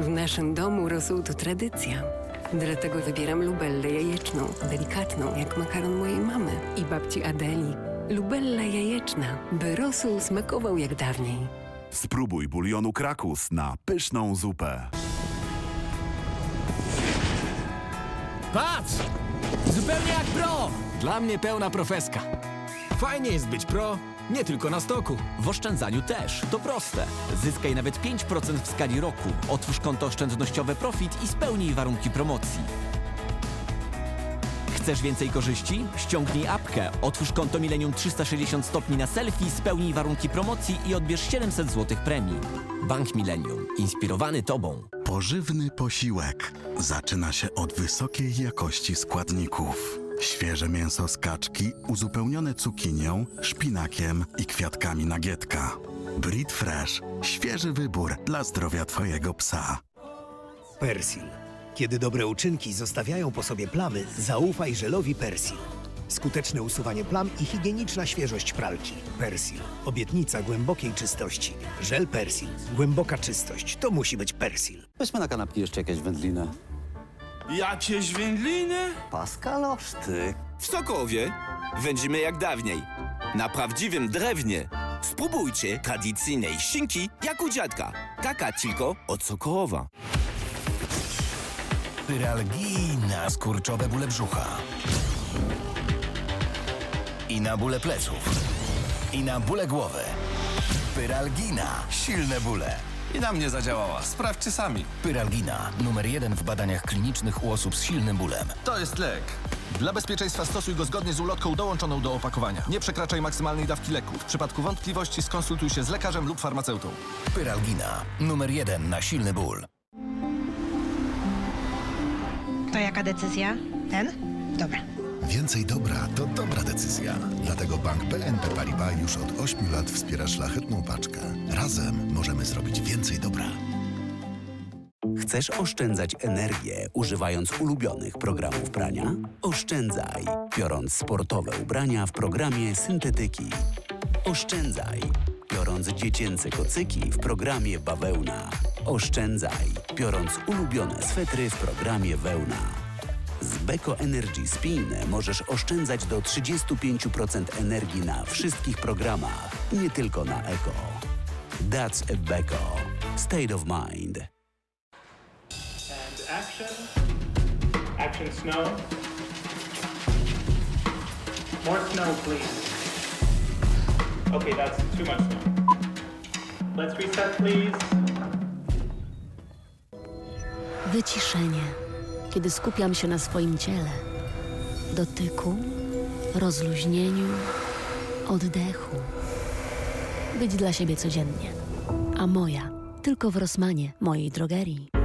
W naszym domu rosół to tradycja. Dlatego wybieram lubellę jajeczną, delikatną jak makaron mojej mamy i babci Adeli. Lubella jajeczna, by rosół smakował jak dawniej. Spróbuj bulionu Krakus na pyszną zupę. Patrz! Zupełnie jak pro! Dla mnie pełna profeska. Fajnie jest być pro, nie tylko na stoku. W oszczędzaniu też. To proste. Zyskaj nawet 5% w skali roku. Otwórz konto oszczędnościowe Profit i spełnij warunki promocji. Chcesz więcej korzyści? Ściągnij apkę, otwórz konto Millennium 360 stopni na selfie, spełnij warunki promocji i odbierz 700 zł premii. Bank Millennium. Inspirowany Tobą. Pożywny posiłek zaczyna się od wysokiej jakości składników. Świeże mięso z kaczki uzupełnione cukinią, szpinakiem i kwiatkami nagietka. Brit Fresh. Świeży wybór dla zdrowia Twojego psa. Persil. Kiedy dobre uczynki zostawiają po sobie plamy, zaufaj żelowi Persil. Skuteczne usuwanie plam i higieniczna świeżość pralki. Persil. Obietnica głębokiej czystości. Żel Persil. Głęboka czystość. To musi być Persil. Weźmy na kanapki jeszcze jakieś wędliny. Jakieś wędliny? Paskaloszty. W Sokołowie wędzimy jak dawniej. Na prawdziwym drewnie. Spróbujcie tradycyjnej szynki jak u dziadka. Taka tylko od Sokołowa. Pyralgina, skurczowe bóle brzucha. I na bóle pleców. I na bóle głowy. Pyralgina, silne bóle. I na mnie zadziałała. Sprawdźcie sami. Pyralgina, numer jeden w badaniach klinicznych u osób z silnym bólem. To jest lek. Dla bezpieczeństwa stosuj go zgodnie z ulotką dołączoną do opakowania. Nie przekraczaj maksymalnej dawki leku. W przypadku wątpliwości skonsultuj się z lekarzem lub farmaceutą. Pyralgina, numer jeden na silny ból. To jaka decyzja? Ten? Dobra. Więcej dobra to dobra decyzja. Dlatego bank BNP Paribas już od 8 lat wspiera szlachetną paczkę. Razem możemy zrobić więcej dobra. Chcesz oszczędzać energię używając ulubionych programów prania? Oszczędzaj, biorąc sportowe ubrania w programie syntetyki. Oszczędzaj, biorąc dziecięce kocyki w programie bawełna. Oszczędzaj, biorąc ulubione swetry w programie wełna. Beko Energy Spin możesz oszczędzać do 35% energii na wszystkich programach, nie tylko na Eko. That's a Beko. State of mind. And action. Action snow. More snow, please. Okay, that's too much snow. Let's reset, please. Wyciszenie, kiedy skupiam się na swoim ciele, dotyku, rozluźnieniu, oddechu. Być dla siebie codziennie. A moja tylko w Rosmanie, mojej drogerii.